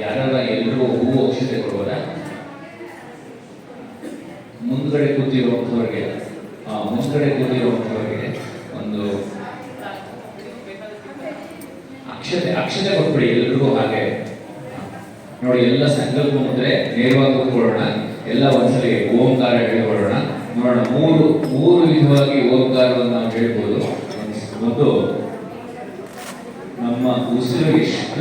ಯಾರಾಗ ಎಲ್ಲರೂ ಹೂವು ಅಕ್ಷತೆ ಕೊಡುವರ ಮುಂದ್ಗಡೆ ಕೂತಿರುವಂಥವ್ರಿಗೆ, ಆ, ಮುಂದ್ಗಡೆ ಕೂತಿರುವಂಥವ್ರಿಗೆ ಒಂದು ಅಕ್ಷತೆ ಅಕ್ಷತೆ ಕೊಟ್ಬಿಡಿ ಎಲ್ರಿಗೂ ಹಾಗೆ. ನೋಡಿ, ಎಲ್ಲ ಸಂಕಲ್ಪ ಮುದ್ರೆ ನೇರವಾಗಿ ಕೂತ್ಕೊಳ್ಳೋಣ. ಎಲ್ಲ ಒಂದ್ಸಲಿ ಓಂಕಾರ ಹೇಳ್ಕೊಳ್ಳೋಣ. ನೋಡೋಣ, ಮೂರು ಮೂರು ವಿಧವಾಗಿ ಓಂಕಾರವನ್ನು ನಾವು ಹೇಳ್ಬೋದು. ಒಂದು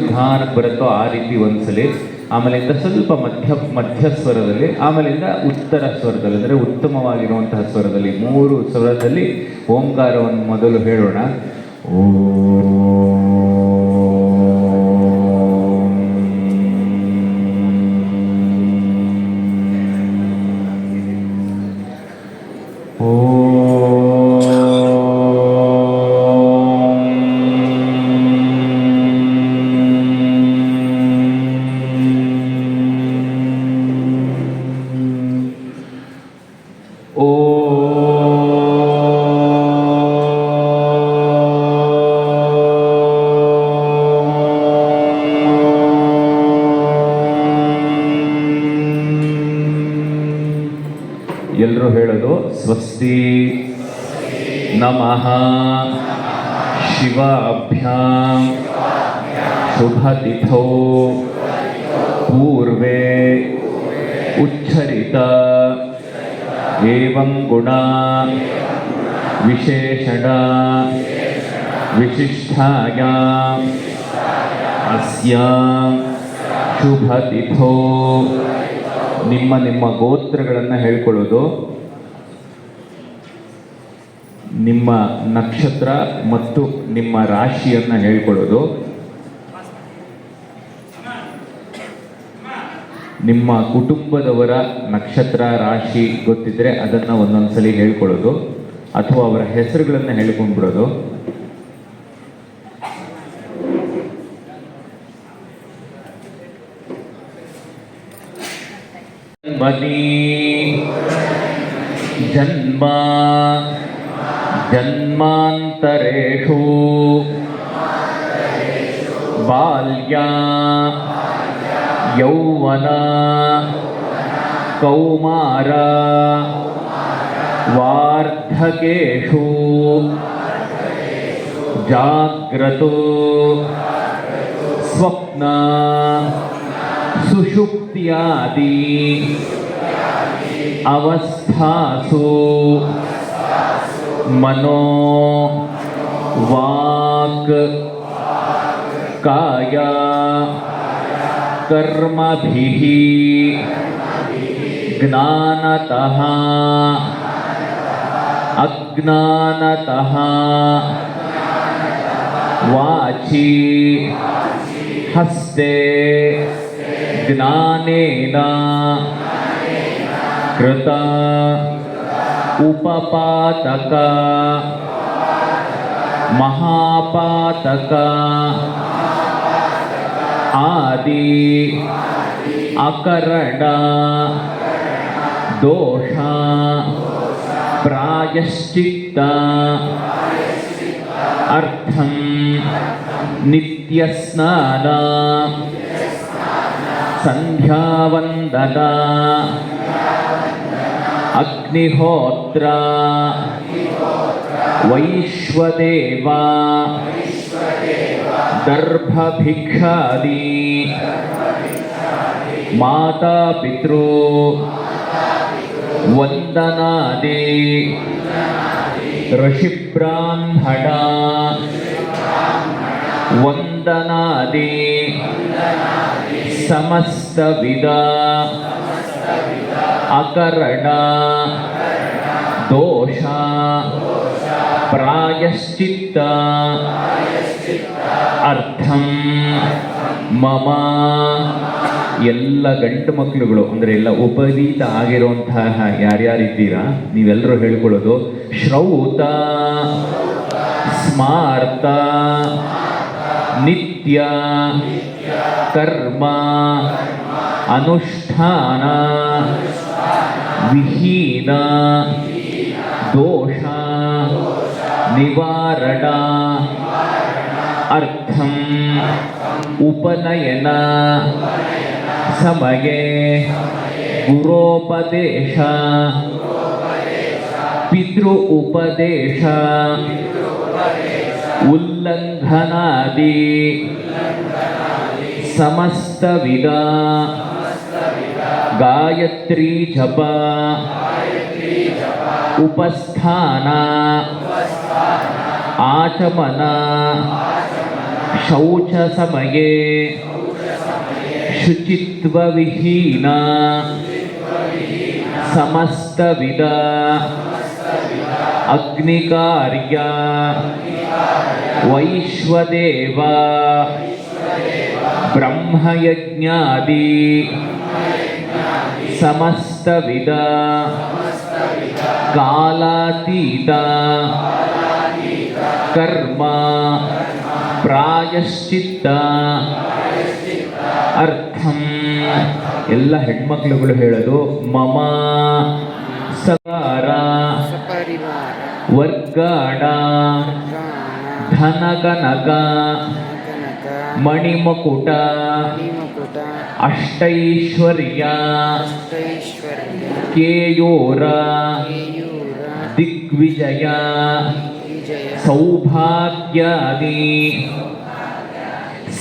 ನಿಧಾನಕ್ಕೆ ಬರುತ್ತೋ ಆ ರೀತಿ ಒಂದ್ಸಲಿ. ಆಮೇಲಿಂದ ಸ್ವಲ್ಪ ಮಧ್ಯ ಮಧ್ಯ ಸ್ವರದಲ್ಲಿ, ಆಮೇಲಿಂದ ಉತ್ತರ ಸ್ವರದಲ್ಲಿ, ಅಂದರೆ ಉತ್ತಮವಾಗಿರುವಂತಹ ಸ್ವರದಲ್ಲಿ, ಮೂರು ಸ್ವರದಲ್ಲಿ ಓಂಕಾರವನ್ನು ಮೊದಲು ಹೇಳೋಣ. ಓ ನಮಃ ಶಿವಾಭ್ಯಾಂ ಶುಭತಿಥೌ ಪೂರ್ವೆ ಉಚ್ಚರಿತ एवं गुणा विशेषण विशिष्टाया अस्यां ಶುಭತಿಥೋ ನಿಮ್ಮ ನಿಮ್ಮ ಗೋತ್ರಗಳನ್ನು ಹೇಳ್ಕೊಳ್ಳೋದು ನಿಮ್ಮ ನಕ್ಷತ್ರ ಮತ್ತು ನಿಮ್ಮ ರಾಶಿಯನ್ನು ಹೇಳ್ಕೊಡೋದು. ನಿಮ್ಮ ಕುಟುಂಬದವರ ನಕ್ಷತ್ರ, ರಾಶಿ ಗೊತ್ತಿದ್ರೆ ಅದನ್ನು ಒಂದೊಂದ್ಸಲಿ ಹೇಳ್ಕೊಳ್ಳೋದು ಅಥವಾ ಅವರ ಹೆಸರುಗಳನ್ನು ಹೇಳ್ಕೊಂಡ್ಬಿಡೋದು. ಮನಿ ಜನ್ಮ. जन्मान्तरेषु बाल्या। यौवना। कौमारा। वार्धकेषु। जाग्रतो। स्वप्ना। सुषुप्त्यादि अवस्थासु। मनो वाक काया कर्म भी ज्ञानत अज्ञानत वाची हस्ते ज्ञान कृता ఉపపాతక. మహాపాతక. ఆది. అకరణ. దోష. ప్రాయశ్చిత్త. అర్థం. నిత్యస్నాన. సంధ్యావందన. अग्निहोत्र वैश्वदेवा दर्भभिक्षादि मातापितृ वन्दनादि ऋषिब्राह्मण वन्दनादि समस्तविद ಅಕರಣ ದೋಷ, ಪ್ರಾಯಶ್ಚಿತ್ತ, ಅರ್ಥಂ, ಮಮ, ಎಲ್ಲ ಗಂಡು ಮಕ್ಕಳುಗಳು, ಅಂದರೆ ಎಲ್ಲ ಉಪನೀತ ಆಗಿರುವಂತಹ ಯಾರ್ಯಾರಿದ್ದೀರಾ? ನೀವೆಲ್ಲರೂ ಹೇಳ್ಕೊಳ್ಳೋದು, ಶ್ರೌತ, ಸ್ಮಾರ್ತ, ನಿತ್ಯ, ಕರ್ಮ, ಅನುಷ್ಠಾನ విహీన దోష నివారణ అర్థం ఉపనయన సమయే గురోపదేశ పితృ ఉపదేశ ఉల్లంఘనాది సమస్తవిధ गायत्री जप। उपस्थान। आचमन। शौचसमये। शुचित्वविहीन। समस्तविद। अग्निकार्य। वैश्वदेव। ब्रह्मयज्ञादि। ಬ್ರಹ್ಮಯಜ್ಞಾದಿ ಸಮಸ್ತವಿಧ. ಕಾಲಾತೀತ. ಕರ್ಮ. ಪ್ರಾಯಶ್ಚಿತ್ತ. ಅರ್ಥಂ. ಎಲ್ಲ ಹೆಣ್ಮಕ್ಳುಗಳು ಹೇಳೋದು ಮಮ. ಸಕಾರ. ವರ್ಗಾಡ ಧನಕನಕ ಮಣಿಮಕುಟ. ಅಷ್ಟೈಶ್ವರ್ಯ. ಕೇಯೂರ. ದಿಗ್ವಿಜಯ. ವಿಜಯ ಸೌಭಾಗ್ಯಾದಿ.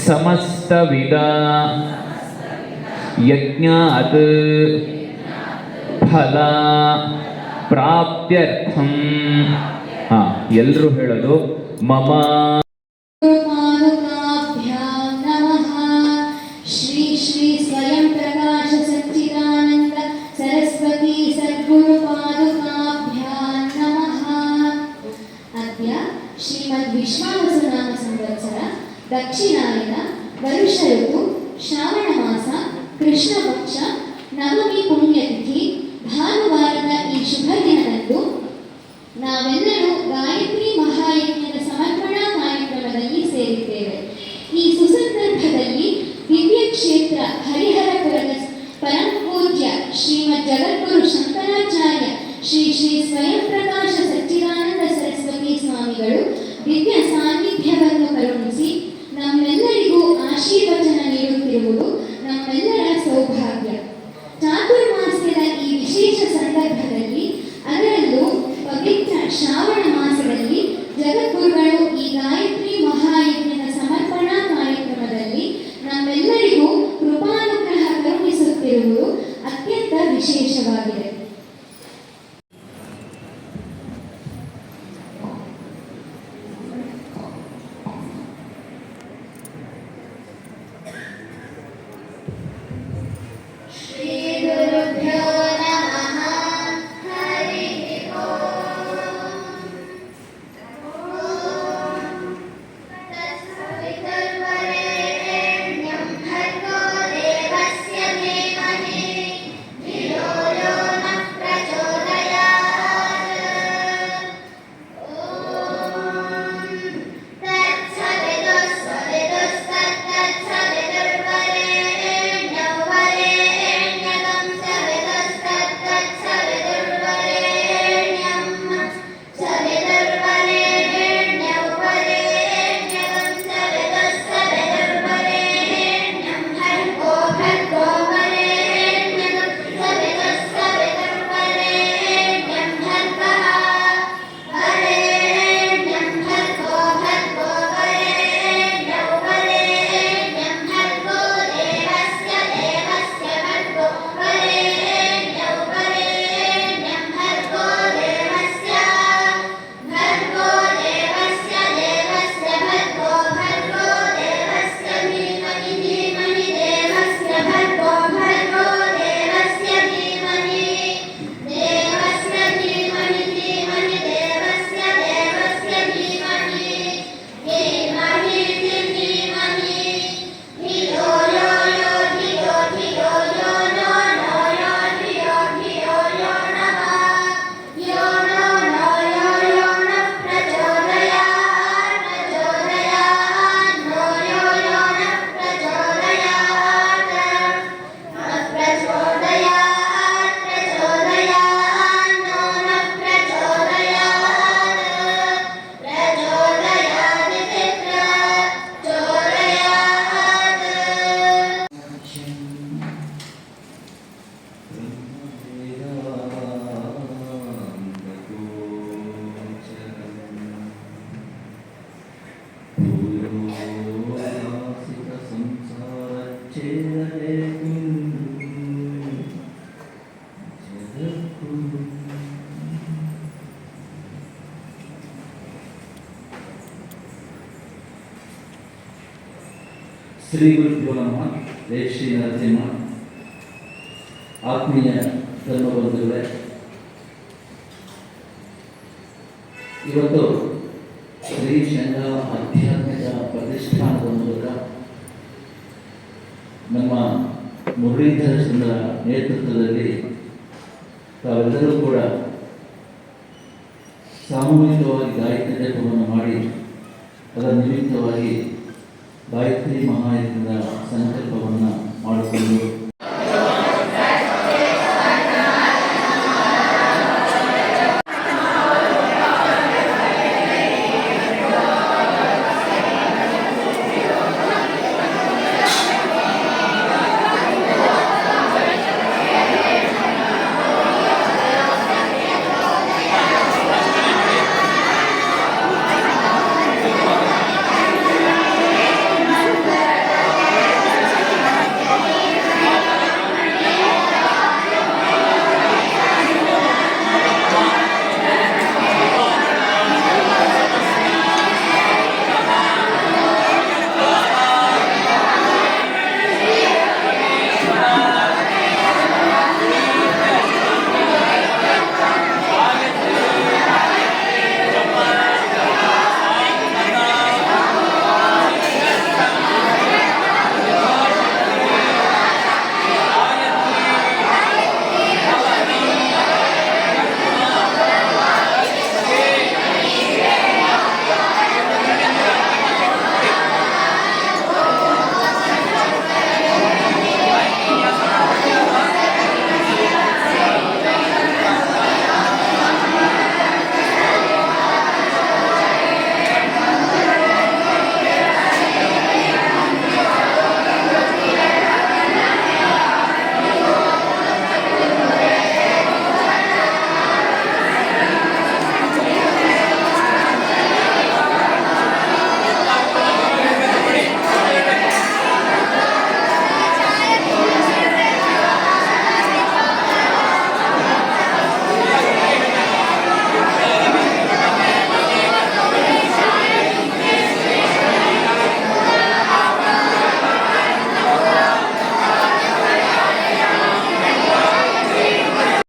ಸಮಸ್ತವಿಧ. ಯಜ್ಞಾತ್. ಫಲ. ಪ್ರಾಪ್ತ್ಯರ್ಥಂ. ಹಾ ಎಲ್ಲರೂ ಹೇಳೋದು ಮಮ. శ్రీ గురుభ్యో నమ జయ శ్రీ నరసింహ ಆತ್ಮೀಯ ಧರ್ಮಬಂಧುಗಳೇ ಇವತ್ತು ಶ್ರೀ ಶಂಗ ಆಧ್ಯಾತ್ಮಿಕ ಪ್ರತಿಷ್ಠಾನದ ಮೂಲಕ ನಮ್ಮ ಮುರಳೀಧರ ಚಂದ್ರ ನೇತೃತ್ವದಲ್ಲಿ ತಾವೆಲ್ಲರೂ ಕೂಡ ಸಾಮೂಹಿಕವಾಗಿ ಗಾಯತ್ರಿ ಜಪವನ್ನು ಮಾಡಿ, ಅದರ ನಿಮಿತ್ತವಾಗಿ ಗಾಯತ್ರಿ ಮಹಾಯಜ್ಞದ ಸಂಕಲ್ಪ